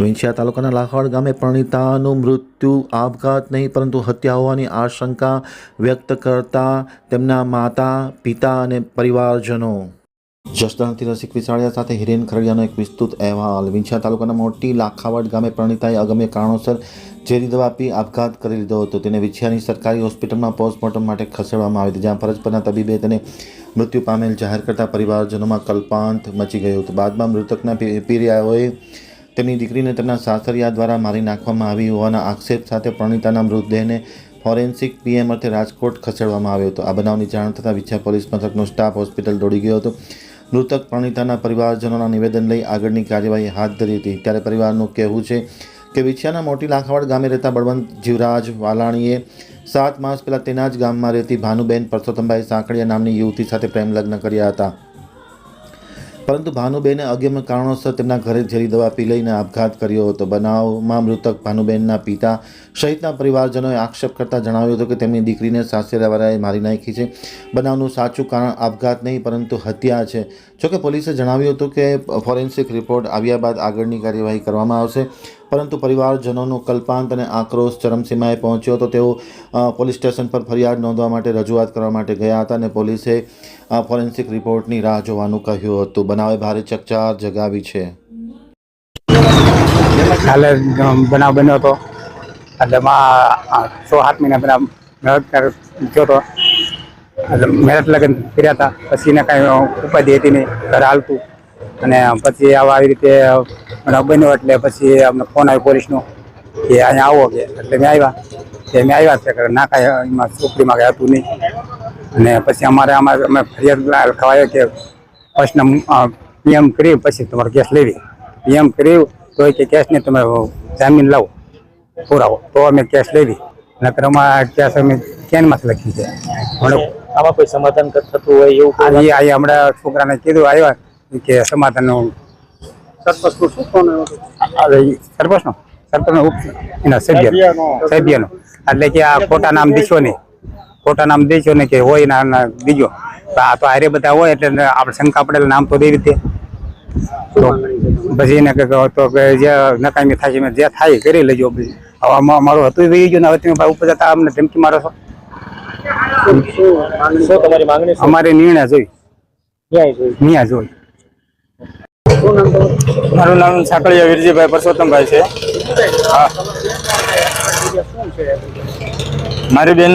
વિંછિયા તાલુકાના લાખાવાડ ગામે પરણિતાનું મૃત્યુ, આપઘાત નહીં, પરંતુ હત્યા હોવાની આશંકા વ્યક્ત કરતા તેમના માતા, પિતા અને પરિવારજનો. જસદણથી રસિક વિસાળિયા સાથે હિરેન ખરડિયાનો એક વિસ્તૃત અહેવાલ. વિંછિયા તાલુકાના મોટી લાખાવાડ ગામે પરણિતાએ અગમ્ય કારણોસર ઝેરી દવા પી આપઘાત કરી લીધો હતો. તેને વિછિયાની સરકારી હોસ્પિટલમાં પોસ્ટમોર્ટમ માટે ખસેડવામાં આવી હતી, જ્યાં ફરજ પરના તબીબે તેને મૃત્યુ પામેલ જાહેર કરતા પરિવારજનોમાં કલ્પાંત મચી ગયું હતું. બાદમાં મૃતકના પી- પીડિયાઓએ તેમની દીકરીને તેમના સાસરિયા દ્વારા મારી નાખવામાં આવી હોવાના આક્ષેપ સાથે પ્રણીતાના મૃતદેહને ફોરેન્સિક પીએમ અર્થે રાજકોટ ખસેડવામાં આવ્યો હતો. આ બનાવની જાણ થતાં વિછા પોલીસ મથકનો સ્ટાફ હોસ્પિટલ દોડી ગયો હતો. મૃતક પ્રણીતાના પરિવારજનોના નિવેદન લઈ આગળની કાર્યવાહી હાથ ધરી હતી. ત્યારે પરિવારનું કહેવું છે કે વિછિયાના મોટી લાખાવાડ ગામે રહેતા બળવંત જીવરાજ વાલાણીએ સાત માસ પહેલાં તેના જ ગામમાં રહેતી ભાનુબેન પરસોત્તમભાઈ સાંકળિયા નામની યુવતી સાથે પ્રેમ લગ્ન કર્યા હતા. પરંતુ ભાનુબેને અગમ્ય કારણોસર તેમના ઘરે ઝેરી દવા પી લઈને આપઘાત કર્યો હતો. બનાવમાં મૃતક ભાનુબેનના પિતા સહિતના પરિવારજનોએ આક્ષેપ કરતા જણાવ્યું હતું કે તેમની દીકરીને સાસરેવાળાએ મારી નાખી છે. બનાવનું સાચું કારણ આપઘાત નહીં, પરંતુ હત્યા છે. જોકે પોલીસે જણાવ્યું હતું કે ફોરેન્સિક રિપોર્ટ આવ્યા બાદ આગળની કાર્યવાહી કરવામાં આવશે. પરંતુ પરિવારજનોનો કલ્પાંત અને આક્રોશ ચરમસીમાએ પહોંચ્યો હતો તેઓ પોલીસ સ્ટેશન પર ફરિયાદ નોંધવા માટે રજૂઆત કરવા માટે ગયા હતા અને પોલીસે ફોરેન્સિક રિપોર્ટની રાહ જોવાનું કહ્યું હતું. બનાવે ભારે ચકચાર જગાવી છે. કાલે બનાવ બન્યો હતો. એટલે છ સાત મહિના પહેલા મેળત કર- થયો હતો. એટલે મેળત લગ્ન કર્યા હતા. પછી એને કાંઈ ઉપાધિ હતી નહીં. ઘર હાલતું. અને પછી આવા આવી રીતે બનાવ બન્યો એટલે પછી અમને ફોન આવ્યો પોલીસનો કે અહીંયા આવો કે એટલે મેં આવ્યા. કે મેં આવ્યા છે ના કાંઈ એમાં છોકરીમાં કાંઈ હતું નહીં. અને પછી અમારે અમારે અમે ફરિયાદ લખાવાયો કે ફર્સ્ટના પીએમ કરી પછી તમારો કેસ લેવી. પીએમ કર્યું તો કે કેસને તમે જામીન લાવો પુરાવો. તો અમે કેસ લેવી. નકર અમારા કેસ અમે કેનમાંથી લખી છે. આમાં કોઈ સમાધાન થતું હોય એવું હમણાં છોકરાને કીધું આવ્યા કે સમાધાનનું સરપંચનું શું ઈ સરપંચનો. સરપંચનો એના સભ્ય સભ્યનો. એટલે કે આ ખોટા નામ દીશો નહીં ખોટા નામ દીશો ને કે હોય ના દીજો તો આ તો હારે બધા હોય એટલે આપણે શંકા પડેલ નામ તો દેવી રીતે તો પછી એને તો કે જે નકામી થાય છે જે થાય કરી લેજો. હવે મારું હતું એ ગયું ને હવે તમે ઉપર જતા અમને ધમકી મારો છો. અમારે નિર્ણય જોઈ. ન્યાય જોઈ. મારું નામ સાંકળિયા વીરજીભાઈ પરસોત્તમભાઈ છે. હા. મારી બેન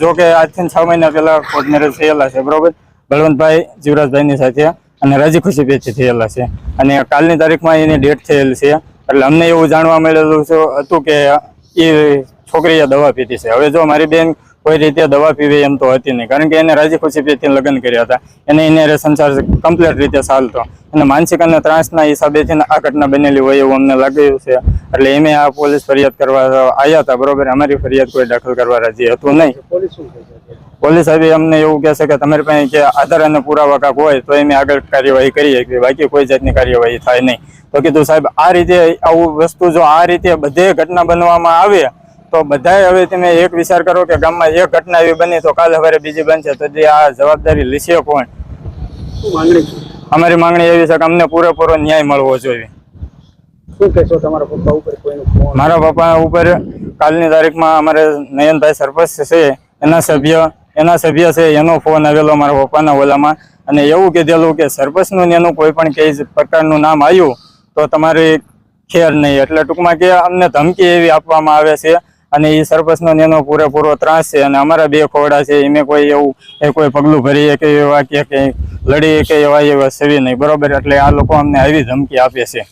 જો કે આજથી છ મહિના પહેલા કોર્ટ મેરેજ થયેલા છે, બરોબર? બળવંતભાઈ જીવરાજભાઈની સાથે અને રાજી ખુશી પેથી થયેલા છે. અને કાલની તારીખમાં એની ડેટ થયેલી છે. એટલે અમને એવું જાણવા મળેલું હતું કે એ છોકરીએ દવા પીધી છે. હવે જો મારી બેન કોઈ રીતે દવા પીવે એમ તો હતી નહીં. કારણ કે એને રાજી ખુશી પેથી લગ્ન કર્યા હતા. એને એને સંસાર કમ્પ્લીટ રીતે ચાલતો. અને માનસિક અને ત્રાસના હિસાબેથી આ ઘટના બનેલી હોય એવું અમને લાગ્યું છે. એટલે એમે આ પોલીસ ફરિયાદ કરવા આવ્યા હતા બરોબર? અમારી ફરિયાદ કોઈ દાખલ કરવા રાજી હતું નહીં. પોલીસ સાહેબ અમને એવું કહે છે કે તમારી પાસે કે આધાર અને પુરાવા કાંક હોય તો એમ આગળ કાર્યવાહી કરી શકીએ. બાકી કોઈ જાતની કાર્યવાહી થાય નહીં. તો કીધું સાહેબ આ રીતે આવું વસ્તુ જો આ રીતે બધે ઘટના બનવામાં આવે તો બધાય હવે તમે એક વિચાર કરો કે ગામમાં એક ઘટના એવી બની તો કાલે સવારે બીજી બનશે. તો જે આ જવાબદારી લેશે કોણ? માંગણી અમારી માંગણી એવી છે કે અમને પૂરેપૂરો ન્યાય મળવો જોઈએ. શું કહેશો તમારા પપ્પા ઉપર કોઈનો મારા પપ્પા ઉપર કાલની તારીખમાં અમારે નયનભાઈ સરપંચ છે એના સભ્ય એના સભ્ય છે એનો ફોન આવેલો મારા પપ્પાના ઓલામાં. અને એવું કીધેલું કે સરપંચનું ને એનું કોઈ પણ કઈ પ્રકારનું નામ આવ્યું તો તમારે ખેર નહીં. એટલે ટૂંકમાં કે અમને ધમકી એવી આપવામાં આવે છે. અને એ સરપંચનો એનો પૂરેપૂરો ત્રાસ છે અને અમારા બે ખોડા છે એમે કોઈ એવું, એ કોઈ પગલું ભરીએ કે એવા કે કંઈ લડીએ કે એવા એવા સેવી નહીં. બરોબર? એટલે આ લોકો અમને આવી ધમકી આપે છે.